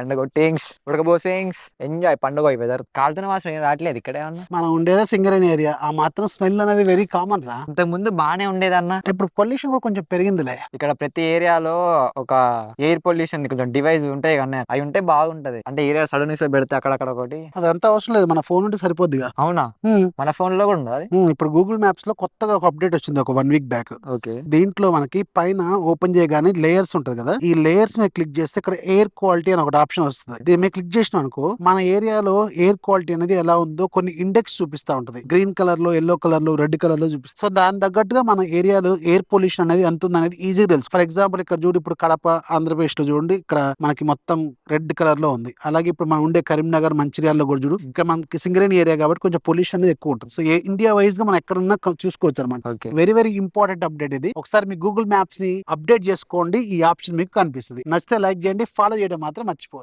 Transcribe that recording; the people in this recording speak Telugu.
ఎండ కొట్టేంగ్స్ ఉడకబోసేంగ్స్ ఎంజాయ్ పండుగ వెదర్. కాలుతున్న వాసన ఏం రావట్లేదు ఇక్కడే అన్న మనం ఉండేదే సింగరేణి ఏరియా. ఆ మాత్రం స్మెల్ అనేది వెరీ కామన్ రా. ఇంతకు ముందు బానే ఉండేదన్న? ఇప్పుడు పొల్యూషన్ కూడా కొంచెం పెరిగిందిలే. ఇక్కడ ప్రతి ఏరియాలో ఒక ఎయిర్ పొల్యూషన్ కొంచెం డివైస్ ఉంటాయి కానీ అవి ఉంటే బాగుంటది. అంటే ఏరియా సడన్లో పెడితే అక్కడక్కడ ఒకటి. అదంతా అవసరం లేదు. మన ఫోన్ ఉంటే సరిపోద్దిగా. అవునా? మన ఫోన్లో కూడా ఉందా అది? ఉమ్, ఇప్పుడు గూగుల్ మ్యాప్స్లో కొత్తగా ఒక అప్డేట్ వచ్చింది ఒక వన్ వీక్ బ్యాక్. ఓకే. దీంట్లో మనకి పైన ఓపెన్ చేయగానే లేయర్స్ ఉంటది కదా? ఈ లేయర్స్ మీద క్లిక్ చేస్తే ఇక్కడ ఎయిర్ క్వాలిటీ అని ఒకటి ఆప్షన్ వస్తుంది. దీని మీద క్లిక్ చేసిన అనుకో మన ఏరియాలో ఎయిర్ క్వాలిటీ అనేది ఎలా ఉందో కొన్ని ఇండెక్స్ చూపిస్తా ఉంటది. గ్రీన్ కలర్లో ఎల్లో కలర్లో రెడ్ కలర్లో చూపిస్తుంది సో దాని తగ్గట్టుగా మన ఏరియాలో ఎయిర్ పొల్యూషన్ అనేది ఎంత ఉంది అనేది ఈజీగా తెలుసు. ఫర్ ఎగ్జాంపుల్ ఇక్కడ చూడు ఇప్పుడు కడప ఆంధ్రప్రదేశ్లో చూడండి ఇక్కడ మనకి మొత్తం రెడ్ కలర్లో ఉంది. అలాగే ఇప్పుడు మనం ఉండే కరీంనగర్ మంచిర్యాలలో కూడా చూడు ఇక్కడ మనకి సింగరేణి ఏరియా కాబట్టి కొంచెం పొల్యూషన్ అనేది ఎక్కువ ఉంటుంది. సో ఇండియా వైజ్గా మనం ఎక్కడున్నా చూసుకోవచ్చు అనమాట వెరీ వెరీ ఇంపార్టెంట్ అప్డేట్ ఇది. ఒకసారి మీ గూగుల్ మ్యాప్స్ని అప్డేట్ చేసుకోండి. ఈ ఆప్షన్ మీకు కనిపిస్తుంది. నచ్చితే లైక్ చేయండి ఫాలో చేయడం మాత్రం మర్చిపోదు